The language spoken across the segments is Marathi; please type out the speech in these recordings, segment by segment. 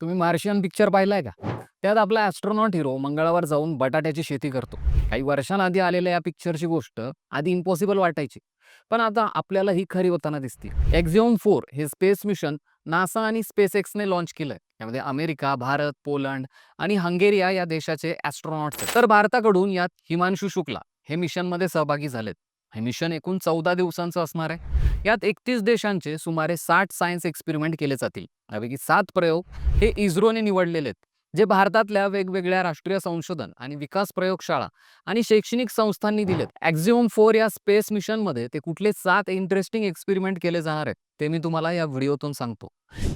तुम्ही मार्शियन पिक्चर पाहिलाय का? त्यात आपला ॲस्ट्रॉनॉट हिरो मंगळावर जाऊन बटाट्याची शेती करतो. काही वर्षांआधी आलेल्या या पिक्चरची गोष्ट आधी इम्पॉसिबल वाटायची. पण आता आपल्याला ही खरी होताना दिसते एक्झिओम फोर हे स्पेस मिशन नासा आणि स्पेस एक्सने लॉन्च केलंय. यामध्ये अमेरिका भारत पोलंड आणि हंगेरिया या देशाचे ॲस्ट्रॉनॉट्स तर भारताकडून यात हिमांशू शुक्ला हे मिशनमध्ये सहभागी झालेत. हे मिशन एकूण चौदा दिवसांचं असणार आहे. यात एकतीस देशांचे सुमारे साठ सायन्स एक्सपेरिमेंट केले जातील. यापैकी सात प्रयोग हे इस्रोने निवडलेले आहेत जे भारतातल्या वेगवेगळ्या राष्ट्रीय संशोधन आणि विकास प्रयोगशाळा आणि शैक्षणिक संस्थांनी दिलेत. ॲक्झिओम फोर या स्पेस मिशनमध्ये ते कुठले सात इंटरेस्टिंग एक्सपेरिमेंट केले जाणार आहेत ते मी तुम्हाला या व्हिडिओतून सांगतो.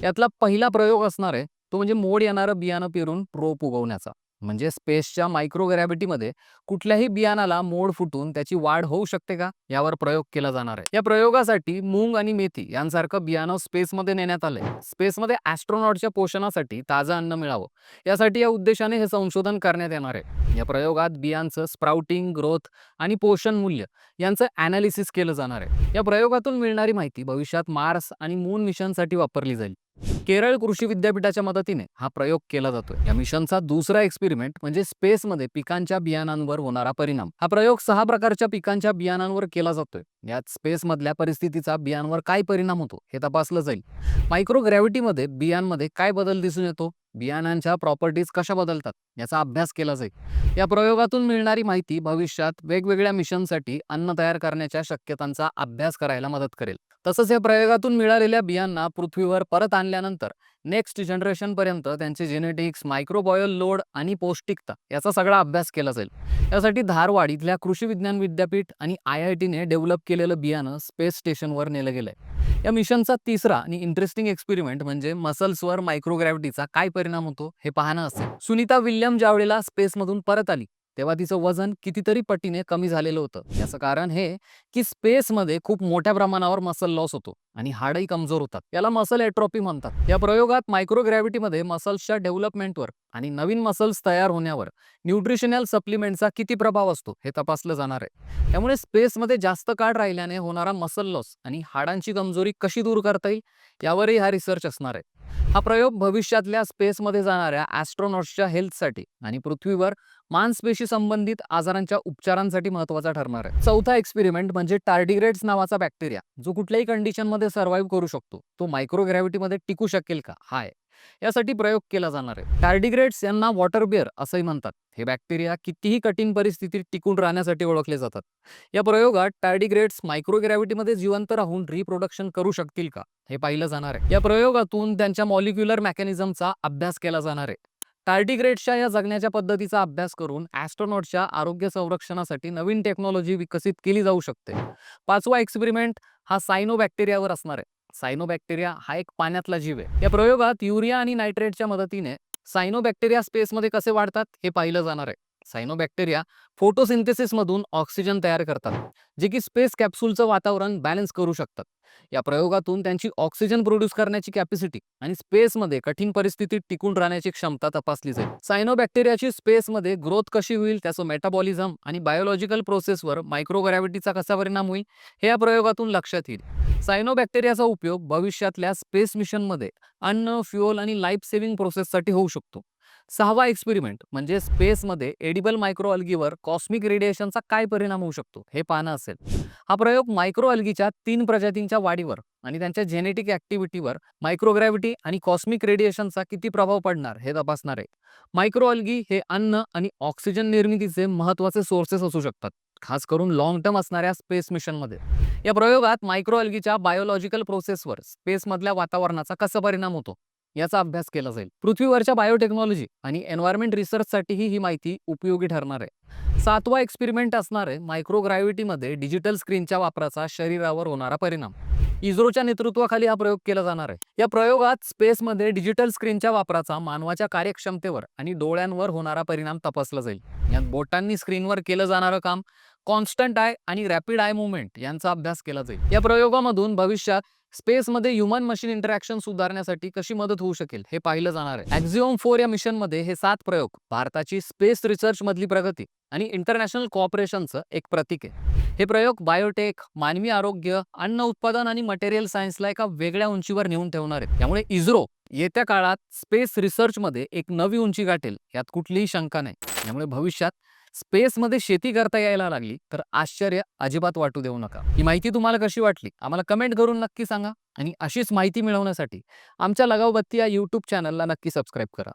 यातला पहिला प्रयोग असणार आहे तो म्हणजे मोड येणारं बियाणं पेरून रोप उगवण्याचा. म्हणजे स्पेसच्या मायक्रोग्रॅव्हिटीमध्ये कुठल्याही बियाणाला मोड फुटून त्याची वाढ होऊ शकते का? यावर प्रयोग केला जाणार आहे. या प्रयोगासाठी मूंग आणि मेथी यांसारखं बियाणं स्पेसमध्ये नेण्यात आलंय. स्पेसमध्ये ॲस्ट्रॉनॉटच्या पोषणासाठी ताजं अन्न मिळावं. यासाठी या उद्देशाने हे संशोधन करण्यात येणार आहे. या प्रयोगात बियांचं स्प्राउटिंग ग्रोथ आणि पोषण मूल्य यांचं ॲनालिसिस केलं जाणार आहे. या प्रयोगातून मिळणारी माहिती भविष्यात मार्स आणि मून मिशनसाठी वापरली जाईल. केरळ कृषी विद्यापीठाच्या मदतीने हा प्रयोग केला जातोय. या मिशनचा दुसरा एक्सपेरिमेंट म्हणजे स्पेसमध्ये पिकांच्या बियाणांवर होणारा परिणाम. हा प्रयोग सहा प्रकारच्या पिकांच्या बियाणांवर केला जातोय. यात स्पेसमधल्या परिस्थितीचा बियांवर काय परिणाम होतो हे तपासलं जाईल. मायक्रोग्रॅव्हिटीमध्ये बियांमध्ये काय बदल दिसून येतो? बियाणांच्या प्रॉपर्टीज कशा बदलतात याचा अभ्यास केला जाईल. या प्रयोगातून मिळणारी माहिती भविष्यात वेगवेगळ्या मिशनसाठी अन्न तयार करण्याच्या शक्यतांचा अभ्यास करायला मदत करेल. तसंच या प्रयोगातून मिळालेल्या बियांना पृथ्वीवर परत आणल्यानंतर नेक्स्ट जनरेशनपर्यंत त्यांचे जेनेटिक्स मायक्रोबॉयल लोड आणि पौष्टिकता याचा सगळा अभ्यास केला जाईल. यासाठी धारवाड इथल्या कृषी विज्ञान विद्यापीठ आणि आय आय टीने डेव्हलप केलेलं बियाणं स्पेस स्टेशनवर नेलं गेलंय. या मिशनचा तिसरा आणि इंटरेस्टिंग एक्सपेरिमेंट म्हणजे मसल्सवर मायक्रोग्रॅव्हिटीचा काय परिणाम होतो हे पाहणं असेल. सुनीता विल्यम ज्यावेळेला स्पेसमधून परत आली. तेव्हा तिचं वजन कितीतरी पटीने कमी झालेलं होतं. याचं कारण हे की स्पेसमध्ये खूप मोठ्या प्रमाणावर मसल लॉस होतो आणि हाडही कमजोर होतात. याला मसल एट्रॉपी म्हणतात. या प्रयोगात मायक्रोग्रॅव्हिटीमध्ये मसल्सच्या डेव्हलपमेंटवर आणि नवीन मसल्स तयार होण्यावर न्यूट्रिशनल सप्लिमेंटचा किती प्रभाव असतो हे तपासलं जाणार आहे. त्यामुळे स्पेसमध्ये जास्त काळ राहिल्याने होणारा मसल लॉस आणि हाडांची कमजोरी कशी दूर करता येईल यावरही हा रिसर्च असणार आहे. हा प्रयोग भविष्यातल्या स्पेसमध्ये जाणाऱ्या ॲस्ट्रॉनॉट्सच्या हेल्थसाठी आणि पृथ्वीवर मांसपेशी संबंधित आजारांच्या उपचारांसाठी महत्त्वाचा ठरणार आहे. चौथा एक्सपेरिमेंट म्हणजे टार्डिग्रेड्स नावाचा बॅक्टेरिया जो कुठल्याही कंडिशनमध्ये सर्व्हाइव्ह करू शकतो. तो मायक्रोग्रॅव्हिटीमध्ये टिकू शकेल का? हा आहे यासाठी प्रयोग केला जाणार आहे. टार्डिग्रेड्स यांना वॉटर बिअर असंही म्हणतात. हे बॅक्टेरिया कितीही कठीण परिस्थितीत टिकून राहण्यासाठी ओळखले जातात. या प्रयोगात टार्डिग्रेड्स मायक्रोग्रॅव्हिटीमध्ये जिवंत राहून रिप्रोडक्शन करू शकतील का? हे पाहिलं जाणार आहे. या प्रयोगातून त्यांच्या मॉलिक्युलर मेकॅनिझमचा अभ्यास केला जाणार आहे. टार्डिग्रेड्सच्या या जगण्याच्या पद्धतीचा अभ्यास करून ॲस्ट्रॉनॉटच्या आरोग्य संरक्षणासाठी नवीन टेक्नॉलॉजी विकसित केली जाऊ शकते. पाचवा एक्सपेरिमेंट हा सायनो बॅक्टेरियावर असणार आहे. सायनोबॅक्टेरिया हा एक पाण्यातला जीव आहे. या प्रयोगात युरिया आणि नायट्रेटच्या मदतीने सायनोबॅक्टेरिया स्पेसमध्ये कसे वाढतात हे पाहिलं जाणार आहे. सायनोबॅक्टेरिया फोटोसिंथेसिसमधून ऑक्सिजन तयार करतात जे की स्पेस कॅप्सूलचं वातावरण बॅलन्स करू शकतात. या प्रयोगातून त्यांची ऑक्सिजन प्रोड्यूस करण्याची कॅपॅसिटी आणि स्पेसमध्ये कठीण परिस्थितीत टिकून राहण्याची क्षमता तपासली जाईल. सायनोबॅक्टेरियाची स्पेसमध्ये ग्रोथ कशी होईल त्याचं मेटाबॉलिझम आणि बायोलॉजिकल प्रोसेसवर मायक्रोग्रॅव्हिटीचा कसा परिणाम होईल हे या प्रयोगातून लक्षात येईल. सायनोबॅक्टेरियाचा उपयोग भविष्यातल्या स्पेस मिशनमध्ये अन्न फ्युअल आणि लाईफ सेव्हिंग प्रोसेससाठी होऊ शकतो. सहावा एक्सपेरिमेंट म्हणजे स्पेसमध्ये एडिबल मायक्रो अल्गीवर कॉस्मिक रेडिएशनचा काय परिणाम होऊ शकतो हे पाहणं असेल. हा प्रयोग मायक्रो अल्गीच्या तीन प्रजातींच्या वाढीवर आणि त्यांच्या जेनेटिक ऍक्टिव्हिटीवर मायक्रोग्रॅव्हिटी आणि कॉस्मिक रेडिएशनचा किती प्रभाव पडणार हे तपासणार आहे. मायक्रो अल्गी हे अन्न आणि ऑक्सिजन निर्मितीचे महत्त्वाचे सोर्सेस असू शकतात खास करून लॉंग टर्म असणाऱ्या स्पेस मिशनमध्ये. या प्रयोगात मायक्रो अल्गीच्या बायोलॉजिकल प्रोसेसवर स्पेसमधल्या वातावरणाचा कसा परिणाम होतो? याचा अभ्यास केला जाईल. पृथ्वीवरच्या बायोटेक्नॉलॉजी आणि एन्व्हायरमेंट रिसर्चसाठीही ही माहिती उपयोगी ठरणार आहे. सातवा एक्सपेरिमेंट असणार आहे मायक्रोग्रॅव्हिटीमध्ये डिजिटल स्क्रीनच्या वापराचा शरीरावर होणारा परिणाम. इस्रोच्या नेतृत्वाखाली हा प्रयोग केला जाणार आहे. या प्रयोगात स्पेसमध्ये डिजिटल स्क्रीनच्या वापराचा मानवाच्या कार्यक्षमतेवर आणि डोळ्यांवर होणारा परिणाम तपासला जाईल. यात बोटांनी स्क्रीनवर केलं जाणारं काम कॉन्स्टंट आय आणि रॅपिड आय मुवमेंट यांचा अभ्यास केला जाईल. या प्रयोगामधून भविष्यात स्पेसमध्ये ह्युमन मशीन इंटरॅक्शन सुधारण्यासाठी कशी मदत होऊ शकेल हे पाहिलं जाणार आहे. एक्झिओम फोर या मिशनमध्ये हे सात प्रयोग भारताची स्पेस रिसर्च मधली प्रगती आणि इंटरनॅशनल कॉपरेशनचं एक प्रतीक आहे. हे प्रयोग बायोटेक मानवी आरोग्य अन्न उत्पादन आणि मटेरियल सायन्सला एका वेगळ्या उंचीवर नेऊन ठेवणार आहेत. त्यामुळे इस्रो येत्या काळात स्पेस रिसर्चमध्ये एक नवी उंची गाठेल यात कुठलीही शंका नाही. त्यामुळे भविष्यात स्पेसमध्ये शेती करता यायला लागली तर आश्चर्य अजिबात वाटू देऊ नका. ही माहिती तुम्हाला कशी वाटली? आम्हाला कमेंट करून नक्की सांगा. आणि अशीच माहिती मिळवण्यासाठी आमच्या लगावबत्ती या यूट्यूब चॅनलला नक्की सबस्क्राईब करा.